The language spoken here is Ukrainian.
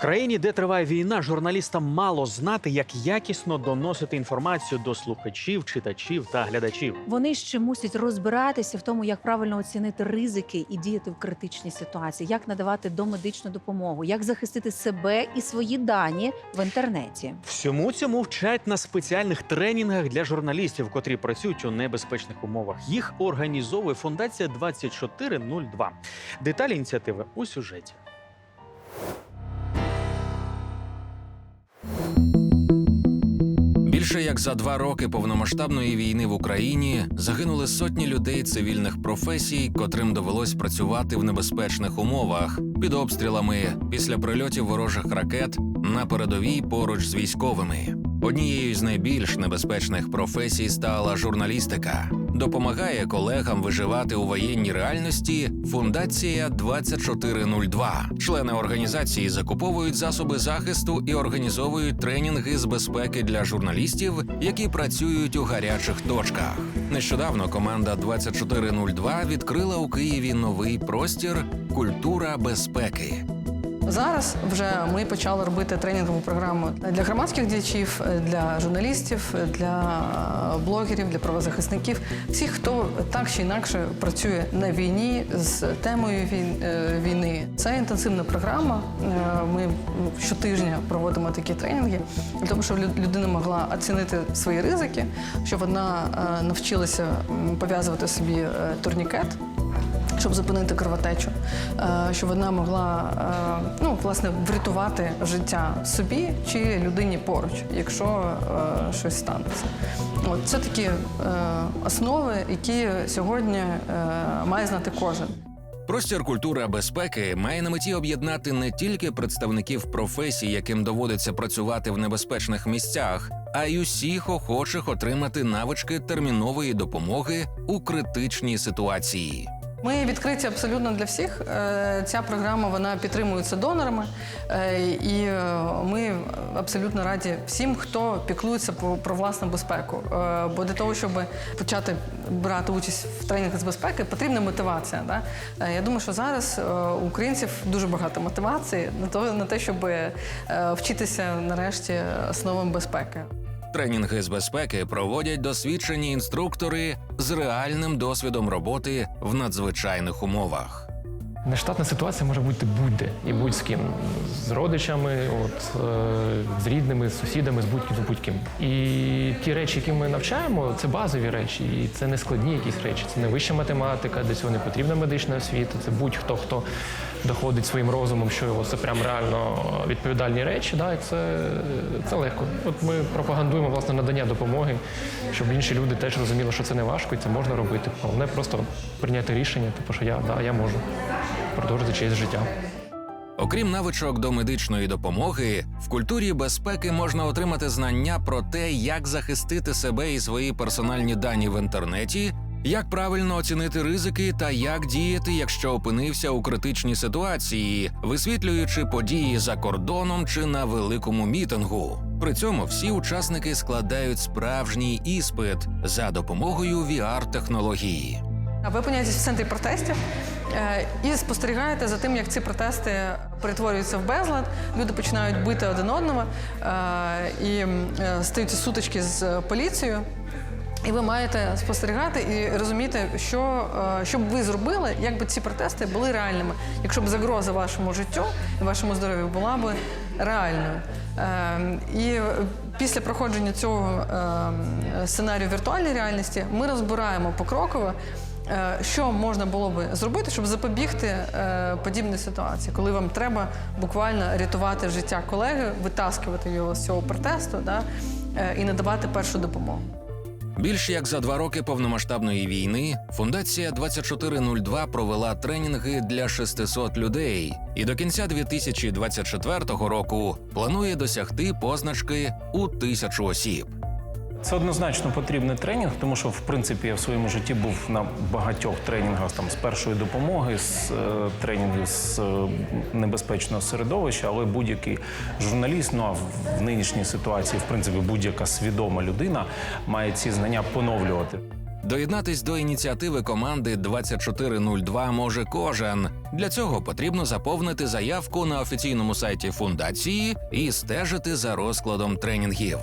країні, де триває війна, журналістам мало знати, як якісно доносити інформацію до слухачів, читачів та глядачів. Вони ще мусять розбиратися в тому, як правильно оцінити ризики і діяти в критичній ситуації, як надавати домедичну допомогу, як захистити себе і свої дані в інтернеті. Всьому цьому вчать на спеціальних тренінгах для журналістів, котрі працюють у небезпечних умовах. Їх організовує фундація 2402. Деталі ініціативи у сюжеті. Більше як за два роки повномасштабної війни в Україні загинули сотні людей цивільних професій, котрим довелось працювати в небезпечних умовах під обстрілами після прильотів ворожих ракет на передовій поруч з військовими. Однією з найбільш небезпечних професій стала журналістика. Допомагає колегам виживати у воєнній реальності фундація 2402. Члени організації закуповують засоби захисту і організовують тренінги з безпеки для журналістів, які працюють у гарячих точках. Нещодавно команда 2402 відкрила у Києві новий простір Культура безпеки. Зараз вже ми почали робити тренінгову програму для громадських діячів, для журналістів, для блогерів, для правозахисників, всіх, хто так чи інакше працює на війні з темою е, війни. Це інтенсивна програма. Е, Ми щотижня проводимо такі тренінги для того, щоб лю- людина могла оцінити свої ризики, щоб вона е, навчилася пов'язувати собі е, турнікет щоб зупинити кровотечу, е, щоб вона могла е, ну, власне врятувати життя собі чи людині поруч, якщо е, щось станеться. От це такі основи, які сьогодні має знати кожен. Простір культура безпеки має на меті об'єднати не тільки представників професій, яким доводиться працювати в небезпечних місцях, а й усіх охочих отримати навички термінової допомоги у критичній ситуації. Ми відкриті абсолютно для всіх. Е, Ця програма вона підтримується донорами, Е, і е, ми абсолютно раді всім, хто піклується про, власну безпеку. Бо для того, щоб почати брати участь в тренінгах з безпеки, потрібна мотивація. Да? Я думаю, що зараз у українців дуже багато мотивації на те, щоб вчитися нарешті основам безпеки. Тренінги з безпеки проводять досвідчені інструктори з реальним досвідом роботи в надзвичайних умовах. Нештатна ситуація може бути будь-де і будь з родичами, от, е, з рідними, з сусідами, з будь-ким, з будь-ким. І ті речі, які ми навчаємо, це базові речі, і це не складні якісь речі. Це не вища математика, для цього не потрібна медична освіта. Це будь-хто, хто доходить своїм розумом, що його це прям реально відповідальні речі. Да, і це, це легко. От ми пропагандуємо власне надання допомоги, щоб інші люди теж розуміли, що це не важко і це можна робити. Головне просто прийняти рішення, типу, що я, да, я можу продовжити чиєсь життя. Окрім навичок до медичної допомоги, в культурі безпеки можна отримати знання про те, як захистити себе і свої персональні дані в інтернеті, як правильно оцінити ризики та як діяти, якщо опинився у критичній ситуації, висвітлюючи події за кордоном чи на великому мітингу. При цьому всі учасники складають справжній іспит за допомогою VR-технології. А Ви опиняєтесь в центрі протестів е, і спостерігаєте за тим, як ці протести перетворюються в безлад. Люди починають бити один одного е, і е, стаються сутички з поліцією. І ви маєте спостерігати і розуміти, що, е, що б ви зробили, якби ці протести були реальними, якщо б загроза вашому життю і вашому здоров'ю була б реальною. Е, І після проходження цього е, сценарію віртуальної реальності ми розбираємо покроково, е, що можна було би зробити, щоб запобігти е, подібній ситуації, коли вам треба буквально рятувати життя колеги, витаскувати його з цього протесту да, і надавати першу допомогу. Більш як за два роки повномасштабної війни фундація 2402 провела тренінги для 600 людей і до кінця 2024 року планує досягти позначки у тисячу осіб. Це однозначно потрібний тренінг, тому що в принципі я в своєму житті був на багатьох тренінгах там з першої допомоги, з е, тренінгів з е, небезпечного середовища, але будь-який журналіст, ну а в, в нинішній ситуації, в принципі, будь-яка свідома людина має ці знання поновлювати. Доєднатись до ініціативи команди 2402 може кожен. Для цього потрібно заповнити заявку на офіційному сайті фундації і стежити за розкладом тренінгів.